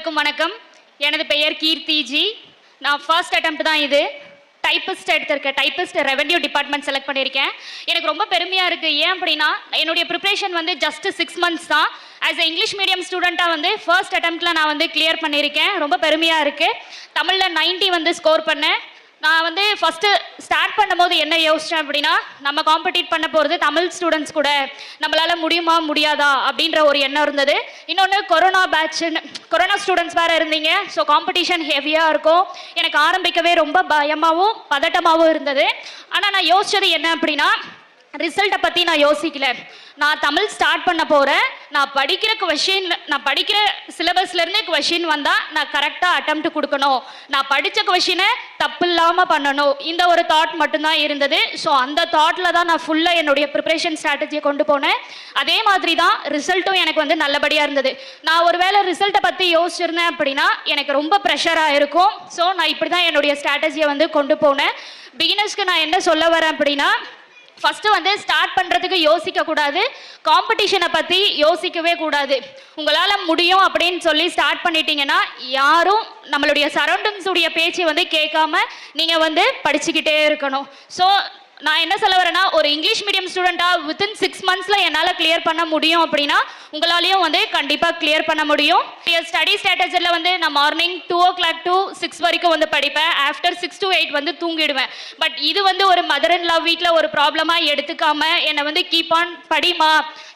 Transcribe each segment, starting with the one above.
அனைவருக்கும் வணக்கம். எனது பெயர் கீர்த்தி ஜி. நான் ஃபர்ஸ்ட் attempt தான் இது. டைப்பிஸ்ட் எடுத்திருக்கேன். டைப்பிஸ்ட் ரெவென்யூ டிபார்ட்மெண்ட் செலக்ட் பண்ணியிருக்கேன். எனக்கு ரொம்ப பெருமையாக இருக்குது ஏன் அப்படின்னா என்னுடைய ப்ரிப்ரேஷன் வந்து ஜஸ்ட் சிக்ஸ் மந்த்ஸ் தான். ஆஸ் எ இங்கிலீஷ் மீடியம் ஸ்டூடெண்ட்டாக வந்து ஃபர்ஸ்ட் அட்டம்ப்டில் நான் வந்து கிளியர் பண்ணியிருக்கேன். ரொம்ப பெருமையாக இருக்குது தமிழில் 90 வந்து ஸ்கோர் பண்ணேன். நான் வந்து ஃபஸ்ட்டு ஸ்டார்ட் பண்ணும்போது என்ன யோசித்தேன் அப்படின்னா நம்ம காம்படிட் பண்ண போகிறது தமிழ் ஸ்டூடெண்ட்ஸ் கூட. நம்மளால் முடியுமா முடியாதா அப்படின்ற ஒரு எண்ணம் இருந்தது. இன்னொன்று கொரோனா பேட்ச்னு கொரோனா ஸ்டூடெண்ட்ஸ் வேறு இருந்தீங்க. ஸோ காம்படிஷன் ஹெவியாக இருக்கும். எனக்கு ஆரம்பிக்கவே ரொம்ப பயமாகவும் பதட்டமாகவும் இருந்தது. ஆனால் நான் யோசித்தது என்ன அப்படின்னா ரிசல்ட்டை பற்றி நான் யோசிக்கல. நான் தமிழ் ஸ்டார்ட் பண்ண போகிறேன் நான் படிக்கிற கொஷின் நான் படிக்கிற சிலபஸ்லேருந்தே கொஷின் வந்தால் நான் கரெக்டாக attempt கொடுக்கணும். நான் படித்த கொஷினை தப்பு இல்லாமல் பண்ணணும். இந்த ஒரு தாட் மட்டும்தான் இருந்தது. ஸோ அந்த தாட்டில் தான் நான் ஃபுல்லாக என்னுடைய ப்ரிப்பரேஷன் ஸ்ட்ராட்டஜியை கொண்டு போனேன். அதே மாதிரி தான் ரிசல்ட்டும் எனக்கு வந்து நல்லபடியாக இருந்தது. நான் ஒரு வேளை ரிசல்ட்டை பற்றி யோசிச்சிருந்தேன் அப்படின்னா எனக்கு ரொம்ப ப்ரெஷராக இருக்கும். ஸோ நான் இப்படி தான் என்னுடைய ஸ்ட்ராட்டஜியை வந்து கொண்டு போனேன். பிகினர்ஸ்க்கு நான் என்ன சொல்ல வரேன் அப்படின்னா ஃபஸ்ட்டு வந்து ஸ்டார்ட் பண்ணுறதுக்கு யோசிக்கக்கூடாது காம்படிஷனை பற்றி யோசிக்கவே கூடாது. உங்களால் முடியும் அப்படின்னு சொல்லி ஸ்டார்ட் பண்ணிட்டீங்கன்னா யாரும் நம்மளுடைய சரௌண்டிங்ஸுடைய பேச்சை வந்து கேட்காம நீங்கள் வந்து படிச்சுக்கிட்டே இருக்கணும். ஸோ நான் என்ன சொல்ல வரேன்னா ஒரு இங்கிலீஷ் மீடியம் ஸ்டூடெண்ட்டாக வித்தின் சிக்ஸ் மந்த்ஸில் என்னால் கிளியர் பண்ண முடியும் அப்படின்னா உங்களாலையும் வந்து கண்டிப்பாக கிளியர் பண்ண முடியும். ஸ்டடி ஸ்ட்ராட்டஜியில் வந்து நான் morning two o'clock to six வரைக்கும் வந்து படிப்பேன். ஆஃப்டர் சிக்ஸ் டு எயிட் வந்து தூங்கிடுவேன். பட் இது வந்து ஒரு மதர் அண்ட் லவ் வீட்டில் ஒரு ப்ராப்ளமாக எடுத்துக்காம என்னை வந்து கீப் ஆன் படிமா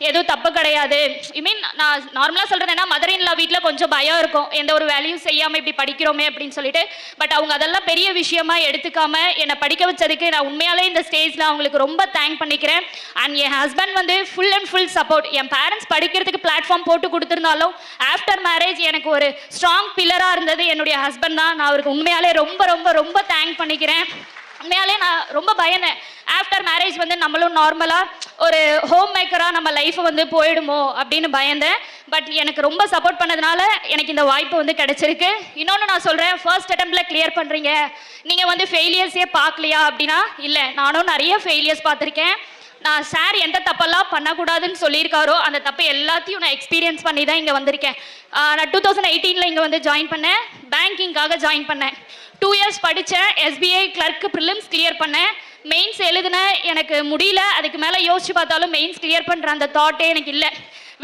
எதுவும் தப்பு கிடையாது. ஐ மீன் நான் நார்மலாக சொல்கிறேன் ஏன்னா மதர் இன் லவ் வீட்டில் கொஞ்சம் பயம் இருக்கும். எந்த ஒரு வேலையும் செய்யாமல் இப்படி படிக்கிறோமே அப்படின்னு சொல்லிட்டு. பட் அவங்க அதெல்லாம் பெரிய விஷயமா எடுத்துக்காம என்னை படிக்க வச்சதுக்கு நான் உண்மையாலே இந்த ஸ்டேஜில் அவங்களுக்கு ரொம்ப தேங்க் பண்ணிக்கிறேன். அண்ட் என் ஹஸ்பண்ட் வந்து ஃபுல் அண்ட் ஃபுல் சப்போர்ட் என் பேரண்ட்ஸ் படிக்கிறதுக்கு பிளாட்ஃபார்ம் போட்டு கொடுத்துருந்தாலும் ஆஃப்டர் மேரேஜ் எனக்கு ஒரு ஸ்ட்ராங் பில்லராக இருந்தது. என்னுடைய ஹஸ்பண்ட் தான். நான் அவருக்கு உண்மையாலே ரொம்ப ரொம்ப ரொம்ப தேங்க் பண்ணிக்கிறேன். உண்மையாலே நான் ரொம்ப பயந்தேன். ஆஃப்டர் மேரேஜ் வந்து நம்மளும் நார்மலாக ஒரு ஹோம் மேக்கராக நம்ம லைஃப்பை வந்து போயிடுமோ அப்படின்னு பயந்தேன். பட் எனக்கு ரொம்ப சப்போர்ட் பண்ணதுனால எனக்கு இந்த வாய்ப்பு வந்து கிடைச்சிருக்கு. இன்னொன்று நான் சொல்கிறேன் ஃபர்ஸ்ட் அட்டம்ப்டில் கிளியர் பண்ணுறீங்க நீங்கள் வந்து ஃபெயிலியர்ஸே பார்க்கலையா அப்படின்னா இல்லை நானும் நிறைய ஃபெயிலியர்ஸ் பார்த்துருக்கேன். நான் சார் எந்த தப்பெல்லாம் பண்ணக்கூடாதுன்னு சொல்லியிருக்காரோ அந்த தப்பு எல்லாத்தையும் நான் எக்ஸ்பீரியன்ஸ் பண்ணி தான் இங்கே வந்திருக்கேன். நான் டூ தௌசண்ட் எயிட்டீனில் இங்கே வந்து ஜாயின் பண்ணேன். பேங்கிங்காக ஜாயின் பண்ணேன். டூ இயர்ஸ் படித்தேன் எஸ்பிஐ கிளர்க்கு ப்ரிலிம்ஸ் கிளியர் பண்ணேன். மெயின்ஸ் எழுதுனேன் எனக்கு முடியல அதுக்கு மேலே யோசிச்சு பார்த்தாலும் மெயின்ஸ் கிளியர் பண்ணுற அந்த தாட்டே எனக்கு இல்லை.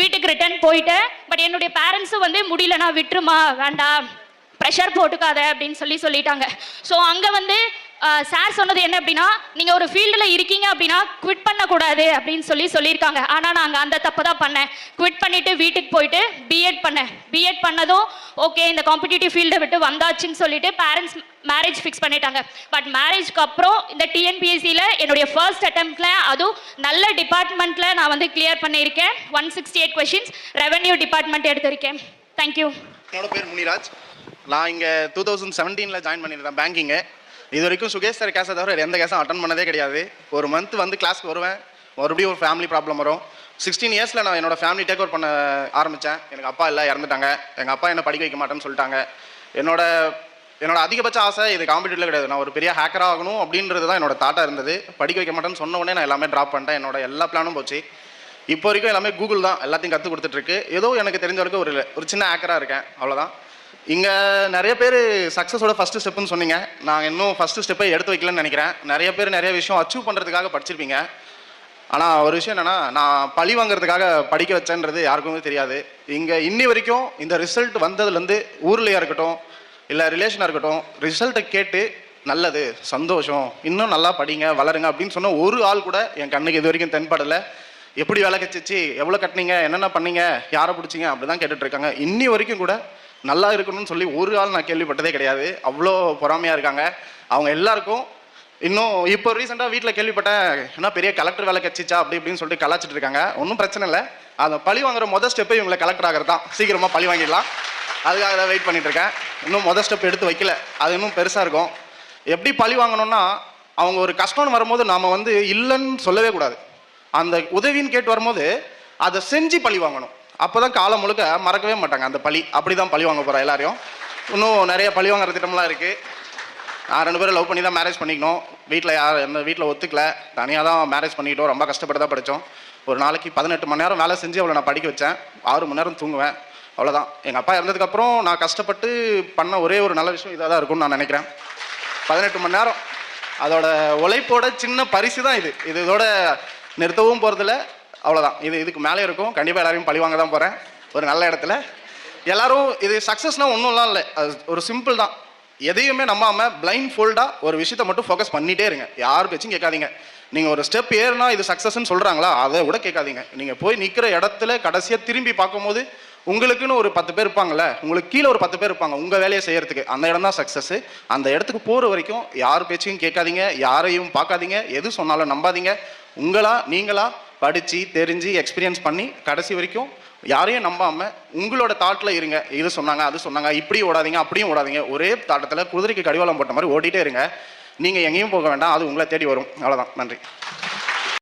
வீட்டுக்கு ரிட்டர்ன் போயிட்டேன். பட் என்னுடைய பேரண்ட்ஸும் வந்து முடியலனா விட்டுருமா வேண்டாம் ப்ரெஷர் போட்டுக்காத அப்படின்னு சொல்லி சொல்லிட்டாங்க. ஸோ அங்கே வந்து சார் சொன்னது என்ன அப்படின்னா நீங்கள் ஒரு ஃபீல்டில் இருக்கீங்க அப்படின்னா குவிட் பண்ணக்கூடாது அப்படின்னு சொல்லி சொல்லியிருக்காங்க. ஆனால் நாங்கள் அந்த தப்பு தான் பண்ணேன். குவிட் பண்ணிவிட்டு வீட்டுக்கு போயிட்டு பிஎட் பண்ணேன். பிஎட் பண்ணதும் ஓகே இந்த காம்படிட்டிவ் ஃபீல்டை விட்டு வந்தாச்சுன்னு சொல்லிட்டு பேரண்ட்ஸ் மேரேஜ் ஃபிக்ஸ் பண்ணிட்டாங்க. பட் மேரேஜ்க்கு அப்புறம் இந்த டிஎன்பிஎஸ்சியில் என்னுடைய ஃபர்ஸ்ட் அட்டம்ப்டில் அதுவும் நல்ல டிபார்ட்மெண்ட்டில் நான் வந்து கிளியர் பண்ணியிருக்கேன். One sixty eight questions revenue department எடுத்திருக்கேன் தேங்க்யூ என்னோட பேர் முனிராஜ். நான் இங்கே டூ தௌசண்ட் செவன்டீனில் ஜாயின் பண்ணியிருந்தேன் பேங்கிங்கு இது வரைக்கும் சுகேஷ் சார் கேஸை தவிர எந்த கேஸும் அட்டன் பண்ணதே கிடையாது. ஒரு மந்த் வந்து கிளாஸ்க்கு வருவேன். மறுபடியும் ஒரு ஃபேமிலி ப்ராப்ளம் வரும். சிக்ஸ்டீன் இயர்ஸில் நான் என்னோடய ஃபேமிலி டேக் ஓவர் பண்ண ஆரம்பித்தேன் எனக்கு அப்பா இல்லை இறந்துட்டாங்க. எங்கள் அப்பா என்ன படிக்க வைக்க மாட்டேன்னு சொல்லிட்டாங்க. என்னோட என்னோட அதிகபட்ச ஆசை இது காம்படிட்டிவ்ல கிடையாது. நான் ஒரு பெரிய ஹேக்கர் ஆகணும் அப்படின்றது தான் என்னோட தாட்டாக இருந்தது. படிக்க வைக்க மாட்டேன்னு சொன்ன உடனே நான் எல்லாமே ட்ராப் பண்ணிட்டேன். என்னோட எல்லா பிளானும் போச்சு. இப்போ வரைக்கும் எல்லாமே கூகுள் தான். எல்லாத்தையும் கற்றுக் கொடுத்துட்ருக்கு ஏதோ எனக்கு தெரிஞ்ச வரைக்கும் ஒரு ஒரு சின்ன ஹேக்கராக இருக்கேன். அவ்வளோதான் இங்கே நிறைய பேர் சக்ஸஸோட ஃபஸ்ட்டு ஸ்டெப்புன்னு சொன்னீங்க. நான் இன்னும் ஃபஸ்ட்டு ஸ்டெப்பை எடுத்து வைக்கலன்னு நினைக்கிறேன். நிறைய பேர் நிறைய விஷயம் அச்சீவ் பண்ணுறதுக்காக படிச்சிருப்பீங்க. ஆனால் ஒரு விஷயம் என்னென்னா நான் பழி வாங்குறதுக்காக படிக்க வச்சேன்றது யாருக்குமே தெரியாது. இங்கே இன்னி வரைக்கும் இந்த ரிசல்ட் வந்ததுலேருந்து ஊர்லேயா இருக்கட்டும் இல்லை ரிலேஷனாக இருக்கட்டும் ரிசல்ட்டை கேட்டு நல்லது சந்தோஷம் இன்னும் நல்லா படிங்க வளருங்க அப்படின்னு சொன்ன ஒரு ஆள் கூட என் கண்ணுக்கு இது வரைக்கும் தென்படலை. எப்படி வேலை கச்சிச்சு எவ்வளோ கட்டினீங்க என்னென்ன பண்ணீங்க யாரை பிடிச்சிங்க அப்படி தான் கேட்டுட்ருக்காங்க இன்னி வரைக்கும் கூட நல்லா இருக்கணும்னு சொல்லி ஒரு ஆள் நான் கேள்விப்பட்டதே கிடையாது. அவ்வளோ பொறாமையாக இருக்காங்க. அவங்க எல்லாருக்கும் இன்னும் இப்போ ரீசெண்டாக வீட்டில் கேள்விப்பட்டேன் என்ன பெரிய கலெக்டர் வேலை கட்சிச்சா அப்படி இப்படின்னு சொல்லிட்டு கலாச்சிட்டு இருக்காங்க. ஒன்றும் பிரச்சனை இல்லை. அந்த பழி வாங்குற மொதல் ஸ்டெப்பை இவங்களை கலெக்டர் ஆகிறது தான். சீக்கிரமாக பழி வாங்கிடலாம். அதுக்காக தான் வெயிட் பண்ணிட்டு இருக்கேன். இன்னும் மொதல் ஸ்டெப் எடுத்து வைக்கல. அது இன்னும் பெருசாக இருக்கும். எப்படி பழி வாங்கணும்னா அவங்க ஒரு கஷ்டம்னு வரும்போது நாம் வந்து இல்லைன்னு சொல்லவே கூடாது. அந்த உதவின்னு கேட்டு வரும்போது அதை செஞ்சு பழி வாங்கணும். அப்போ தான் காலம் முழுக்க மறக்கவே மாட்டாங்க. அந்த பழி அப்படி தான் பழி வாங்க போகிறோம் எல்லாரையும். இன்னும் நிறைய பழி வாங்குற திட்டம்லாம் இருக்குது நான் ரெண்டு பேரும் லவ் பண்ணி தான் மேரேஜ் பண்ணிக்கணும். வீட்டில் யார் எந்த வீட்டில் ஒத்துக்கல. தனியாக தான் மேரேஜ் பண்ணிக்கிட்டோம். ரொம்ப கஷ்டப்பட்டு தான் படித்தோம் ஒரு நாளைக்கு பதினெட்டு மணி நேரம் வேலை செஞ்சு அவளை நான் படிக்க வச்சேன். ஆறு மணி நேரம் தூங்குவேன். அவ்வளோதான் எங்கள் அப்பா இறந்ததுக்கப்புறம் நான் கஷ்டப்பட்டு பண்ண ஒரே ஒரு நல்ல விஷயம் இதாக தான் இருக்கும்னு நான் நினைக்கிறேன். பதினெட்டு மணி நேரம். அதோட உழைப்போட சின்ன பரிசு தான் இது. இது இதோட நிறுத்தவும் போகிறதில்ல அவ்வளோதான் இது இதுக்கு மேலே இருக்கும். கண்டிப்பாக எல்லாரையும் பழிவாங்க தான் போகிறேன் ஒரு நல்ல இடத்துல. எல்லாரும் இது சக்ஸஸ்னால் ஒன்றும்லாம் இல்லை. அது ஒரு சிம்பிள் தான். எதையுமே நம்பாமல் பிளைண்ட் ஃபோல்டாக ஒரு விஷயத்தை மட்டும் ஃபோக்கஸ் பண்ணிகிட்டே இருங்க. யார் பேச்சும் கேட்காதீங்க. நீங்கள் ஒரு ஸ்டெப் ஏறுனா இது சக்ஸஸ்ன்னு சொல்கிறாங்களா அதை கூட கேட்காதீங்க. நீங்கள் போய் நிற்கிற இடத்துல கடைசியாக திரும்பி பார்க்கும்போது உங்களுக்குன்னு ஒரு பத்து பேர் இருப்பாங்கல்ல? உங்களுக்கு கீழே ஒரு பத்து பேர் இருப்பாங்க. உங்கள் வேலையை செய்கிறதுக்கு அந்த இடம் தான் சக்ஸஸ் அந்த இடத்துக்கு போகிற வரைக்கும் யார் பேச்சையும் கேட்காதீங்க. யாரையும் பார்க்காதீங்க. எது சொன்னாலும் நம்பாதீங்க. உங்களா நீங்களா படித்து தெரிஞ்சு எக்ஸ்பீரியன்ஸ் பண்ணி கடைசி வரைக்கும் யாரையும் நம்பாமல் உங்களோட தாட்டில் இருங்க. இது சொன்னாங்க அது சொன்னாங்க இப்படி ஓடாதீங்க அப்படியும் ஓடாதீங்க. ஒரே தாட்டத்தில் குதிரைக்கு கடிவாளம் போட்ட மாதிரி ஓடிட்டே இருங்க. நீங்கள் எங்கேயும் போக வேண்டாம் அது உங்களை தேடி வரும். அவ்வளோதான் நன்றி.